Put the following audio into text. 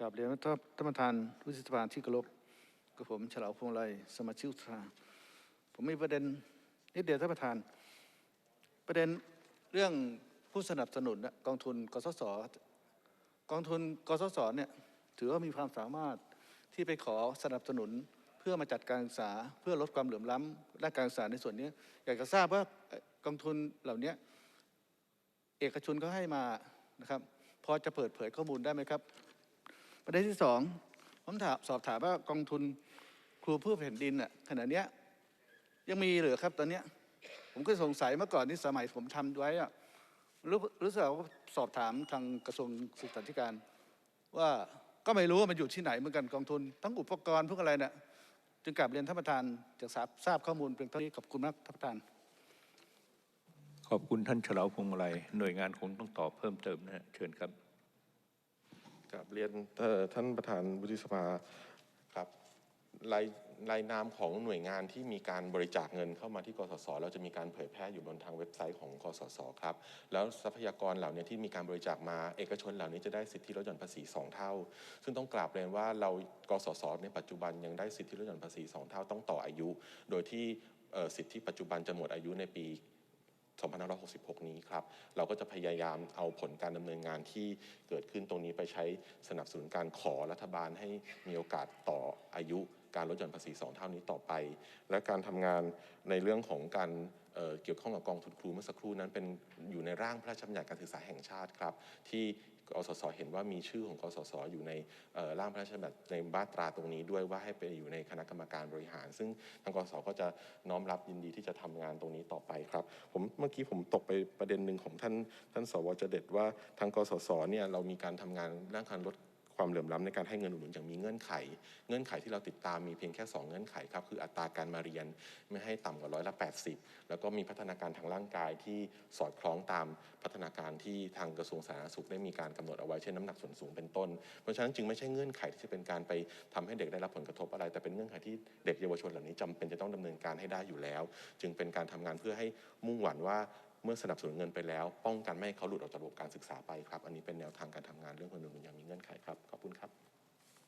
กราบเรียนท่านท่านประธานวุฒิสภาที่เคารพกับผมฉลาวพงไลสมาชิกวุฒิสภาผมมีประเด็นนิดเดียวท่านประธาน ประเด็นเรื่องผู้สนับสนุนนะกองทุนกสศกองทุนกสศเนี่ยถือว่ามีความสามารถที่ไปขอสนับสนุนเพื่อมาจัดการศึกษาเพื่อลดความเหลื่อมล้ำด้านการศึกษาในส่วนนี้อยากจะทราบว่ากองทุนเหล่านี้เอกชนเขาให้มานะครับ พอจะเปิดเผยข้อมูลได้ไหมครับ ประเด็นที่สองผมถามสอบถามว่ากองทุนครูเพื่อแผ่นดินน่ะขณะเนี้ยยังมีเหรือครับตอนเนี้ยผมก็สงสัยเมื่อก่อนที่สมัยผมทำไว้อะรู้รู้สึกว่าสอบถามทางกระทรวงศึกษาธิการ ว่าก็ไม่รู้ว่ามันอยู่ที่ไหนเหมือนกันกองทุน ทั้งอุปกรณ์พวกอะไรเนี่ยจึงกลับเรียนท่านประธานจะทราบทราบข้อมูลเพียงเท่านี้ขอบคุณมากท่านประธาน ขอบคุณท่านเฉลาวพงมาลัยหน่วยงานคงต้องตอบเพิ่มเติมนะฮะเชิญครับ กับเรียนท่านประธานวุฒิสภาครับรายรายนามของหน่วยงานที่มีการบริจาคเงินเข้ามาที่กสศเราจะมีการเผยแพร่อยู่บนทางเว็บไซต์ของกสศครับ แล้วทรัพยากรเหล่านี้ที่มีการบริจาคมาเอกชนเหล่านี้จะได้สิทธิลดหย่อนภาษี 2 เท่า ซึ่งต้องกราบเรียนว่าเรากสศในปัจจุบันยังได้สิทธิลดหย่อนภาษี 2 เท่าต้องต่ออายุ โดยที่สิทธิปัจจุบันจะหมดอายุในปี 2566 นี้ครับ เราก็จะพยายามเอาผลการดำเนินงานที่เกิดขึ้นตรงนี้ไปใช้สนับสนุนการขอรัฐบาลให้มีโอกาสต่ออายุการลดหย่อนภาษี 2 เท่านี้ต่อไป และการทำงานในเรื่องของการ เเกี่ยวข้องกับกองทุนครูเมื่อสักครู่นั้นเป็นอยู่ในร่างพระราชบัญญัติการศึกษาแห่งชาติครับ ที่กสศเห็นว่ามีชื่อของกสศอยู่ในร่างพระราชบัญญัติในมาตราตรงนี้ด้วยว่าให้ไปอยู่ในคณะกรรมการบริหาร ซึ่งทางกสศก็จะน้อมรับยินดีที่จะทำงานตรงนี้ต่อไปครับ ผมเมื่อกี้ผมตกไปประเด็นหนึ่งของท่านท่านสวจเด็ดว่าทางกสศเนี่ยเรามีการทำงานเรื่องการลด ความเหลื่อมล้ำในการให้เงินอุดหนุนอย่างมีเงื่อนไข เงื่อนไขที่เราติดตามมีเพียงแค่ 2 เงื่อนไขครับคืออัตราการมาเรียนไม่ให้ต่ำกว่าร้อยละ 80 แล้วก็มีพัฒนาการทางร่างกายที่สอดคล้องตามพัฒนาการที่ทางกระทรวงสาธารณสุขได้มีการกำหนดเอาไว้เช่นน้ำหนักส่วนสูงเป็นต้น เพราะฉะนั้นจึงไม่ใช่เงื่อนไขที่จะเป็นการไปทำให้เด็กได้รับผลกระทบอะไร แต่เป็นเงื่อนไขที่เด็กเยาวชนเหล่านี้จำเป็นจะต้องดำเนินการให้ได้อยู่แล้ว จึงเป็นการทำงานเพื่อให้มุ่งหวังว่า เมื่อสนับสนุนเงินไปแล้ว ป้องกันไม่ให้เขาหลุดออกจากระบบการศึกษาไปครับ อันนี้เป็นแนวทางการทำงานเรื่องคนหนุนอย่างมีเงื่อนไขครับ ขอบคุณครับ